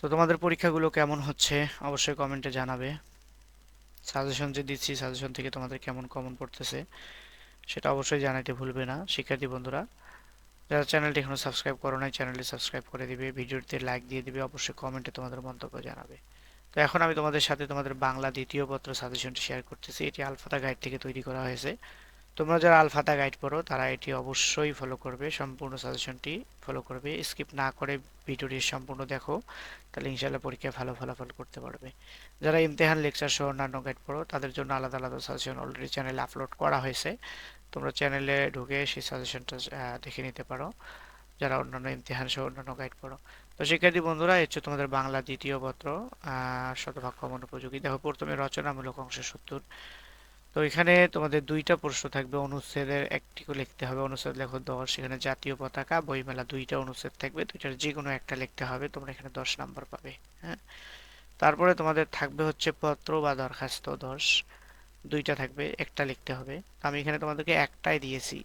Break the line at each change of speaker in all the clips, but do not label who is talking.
তো তোমাদের পরীক্ষাগুলো কেমন হচ্ছে? অবশ্যই কমেন্টে জানাবে। সাজেশন যে দিচ্ছি সাজেশন থেকে তোমাদের কেমন কমন পড়তেছে, সেটা অবশ্যই জানাতে ভুলবে না। শিক্ষার্থী বন্ধুরা, যারা চ্যানেলটি এখনও সাবস্ক্রাইব করো নাই চ্যানেলটি সাবস্ক্রাইব করে দিবে। ভিডিওতে লাইক দিয়ে দিবে, অবশ্যই কমেন্টে তোমাদের মন্তব্য জানাবে। তো এখন আমি তোমাদের সাথে তোমাদের বাংলা দ্বিতীয় পত্র সাজেশনটি শেয়ার করতেছি। এটি আলফাতা গাইড থেকে তৈরি করা হয়েছে। তোমরা যারা আলফাতা গাইড পড়ো তারা এটি অবশ্যই ফলো করবে, সম্পূর্ণ সাজেশনটি ফলো করবে। স্কিপ না করে ভিডিওটি সম্পূর্ণ দেখো, তাহলে ইনশাল্লাহ পরীক্ষায় ভালো ফলাফল করতে পারবে। যারা ইমতেহান লেকচার সহ অন্যান্য গাইড পড়ো, তাদের জন্য আলাদা আলাদা সাজেশন অলরেডি চ্যানেলে আপলোড করা হয়েছে। তোমরা চ্যানেলে ঢুকে সেই সাজেশনটা দেখে নিতে পারো। যারা অন্যান্য ইমতিহান সহ অন্যান্য গাইড পড়ো। তো শিক্ষার্থী বন্ধুরা হচ্ছে তোমাদের বাংলা দ্বিতীয় পত্র শতভাগ কমন উপযোগী। দেখো, প্রথমে রচনামূলক অংশ সত্তর। তো এখানে তোমাদের দুইটা প্রশ্ন থাকবে, অনুচ্ছেদের একটি করে লিখতে হবে, অনুচ্ছেদ লেখো দশ এখানে জাতীয় পতাকা, বইমেলা দুইটা অনুচ্ছেদ থাকবে, দুইটার যে কোনো একটা লিখতে হবে, তোমরা এখানে দশ নাম্বার পাবে হ্যাঁ? তারপরে তোমাদের থাকবে হচ্ছে পত্র বা দরখাস্ত দশ, দুইটা থাকবে, একটা লিখতে হবে। আমি এখানে তোমাদেরকে একটাই দিয়েছি,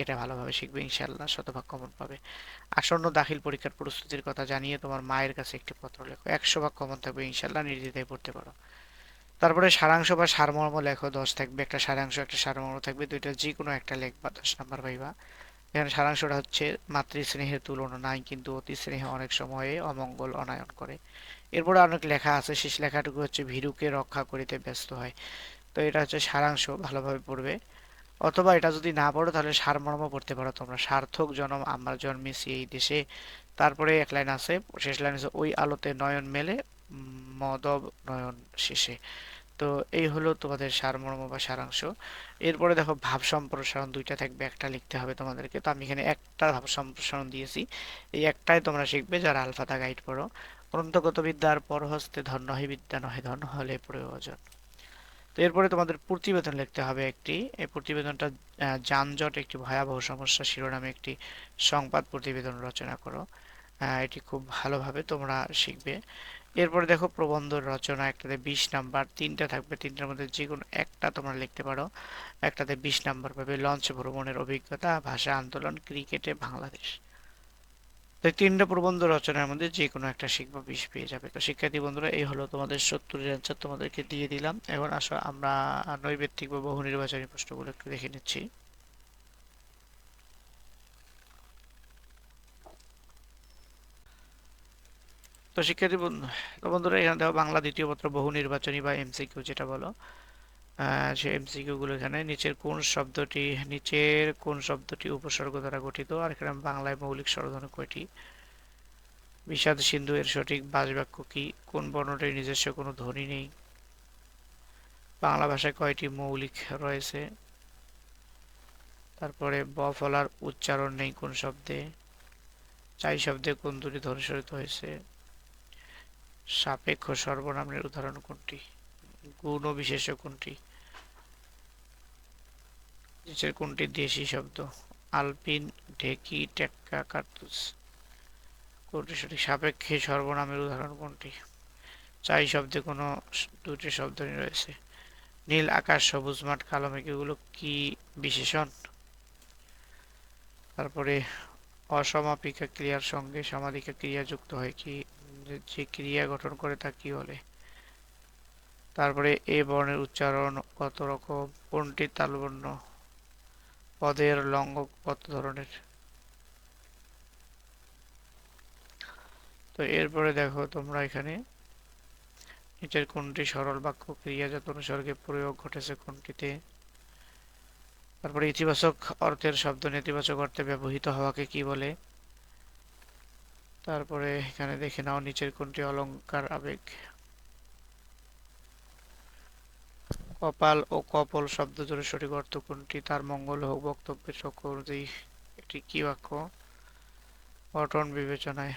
এটা ভালোভাবে শিখবে ইনশাল্লাহ শতভাগ কমন পাবে। আসন্ন দাখিল পরীক্ষার প্রস্তুতির কথা জানিয়ে তোমার মায়ের কাছে একটি পত্র লেখো, একশো ভাগ কমন থাকবে ইনশাল্লাহ নির্দ্বিধায় পড়তে পারো। তারপরে সারাংশ বা সারমর্ম লেখো, দশ থাকবে, একটা সারাংশ, একটা সারমর্ম থাকবে, দুইটা যে কোনো একটা লেখবা, দশ নাম্বার পাইবা এখানে সারাংশটা হচ্ছে মাতৃস্নেহের তুলনা, নাই কিন্তু অতি স্নেহ অনেক সময়ে অমঙ্গল, অনায়ন করে। এরপরে অনেক লেখা আছে, শেষ লেখাটুকু হচ্ছে ভীরুকে রক্ষা করিতে ব্যস্ত হয়। তো এটা হচ্ছে সারাংশ, ভালোভাবে পড়বে। অথবা এটা যদি না পড়ো, তাহলে সারমর্ম পড়তে পারো তোমরা। সার্থক জনম, আমরা জন্মেছি এই দেশে। তারপরে এক লাইন আছে, শেষ লাইন আছে ওই আলোতে নয়ন মেলে মদব নয়ন শেষে। তো এই হলো তোমাদের সারমর্ম বা সারাংশ। এরপরে দেখো ভাব সম্প্রসারণ দুইটা থাকবে, একটা লিখতে হবে তোমাদেরকে। তো আমি এখানে একটা ভাব সম্প্রসারণ দিয়েছি। এই একটাই তোমরা শিখবে যারা আলফাতা গাইড পড়ো অনন্তগত বিদ্যার পরহস্তে ধন্য হয় বিদ্যা, নহে ধন্য হলে প্রয়োজন। তো এরপরে তোমাদের প্রতিবেদন লিখতে হবে একটি। এই প্রতিবেদনটা যানজট একটি ভয়াবহ সমস্যা, শিরোনামে একটি সংবাদ প্রতিবেদন রচনা করো। এটি খুব ভালোভাবে তোমরা শিখবে। এরপরে দেখো প্রবন্ধ রচনা, একটাতে বিশ নাম্বার, তিনটা থাকবে, তিনটার মধ্যে যে কোনো একটা তোমরা লিখতে পারো। একটাতে বিশ নাম্বার পাবে লঞ্চ ভ্রমণের অভিজ্ঞতা, ভাষা আন্দোলন, ক্রিকেটে বাংলাদেশ। তো তিনটা প্রবন্ধ রচনার মধ্যে যে কোনো একটা শিখবা বিষ পেয়ে যাবে। তো শিক্ষার্থী বন্ধুরা, এই হলো তোমাদের সত্তরের অ্যান্সার তোমাদেরকে দিয়ে দিলাম। এখন আসো, আমরা নৈবেত্তিক বা বহু নির্বাচনী প্রশ্নগুলো একটু দেখে নিচ্ছি। তো শিক্ষার্থী বন্ধুরা, এখানে দেখো বাংলা দ্বিতীয় পত্র বহু নির্বাচনী বা এমসিকিউ যেটা বলো। সে এমসিকিউ গুলো এখানে, নিচের কোন শব্দটি, নিচের কোন শব্দটি উপসর্গ দ্বারা গঠিত? আর এখানে বাংলায় মৌলিক স্বরধ্বনি কয়টি? বিষাদ সিন্ধু এর সঠিক বাক্য কি? কোন বর্ণটির নিজস্ব কোনো ধ্বনি নেই? বাংলা ভাষায় কয়টি মৌলিক রয়েছে? তারপরে ব ফলার উচ্চারণ নেই কোন শব্দে। চাই শব্দে কোন দুটি ধ্বনিস্বরিত হয়েছে? সাপেক্ষ সর্বনামের উদাহরণ কোনটি? গুণ ও বিশেষ কোনটি? নিচের কোনটি দেশি শব্দ? আলপিন, ঢেকি, টেক্কা কার্তুস কোনটি সঠিক? সাপেক্ষে সর্বনামের উদাহরণ কোনটি? চাই শব্দে কোনো দুটি শব্দ রয়েছে। নীল, আকাশ, সবুজ, মাঠ, কালো, মেঘ, এগুলো কি বিশেষণ? তারপরে, অসমাপিকা ক্রিয়ার সঙ্গে সমাধিকা ক্রিয়া যুক্ত হয় কি? যে ক্রিয়া গঠন করে তা কি বলে? তারপরে এ বর্ণের উচ্চারণ কত রকম? কোনটি তালবর্ণ? পদের লঙ্গ কত ধরনের? তো এরপরে দেখো তোমরা এখানে নিচের কোনটি সরল বাক্য ক্রিয়াজাত অনুসর্গে প্রয়োগ ঘটেছে কোনটিতে? তারপরে ইতিবাচক অর্থের শব্দ নেতিবাচক অর্থে ব্যবহৃত হওয়াকে কি বলে? তারপরে এখানে দেখে নাও নিচের কোনটি অলঙ্কার আবেগ। কপাল ও কপল শব্দ জোরে সঠিক অর্থ কোনটি? তার মঙ্গল হোক, বক্তব্যের চক্রবর্তী এটি কি বাক্য? অটন বিবেচনায়।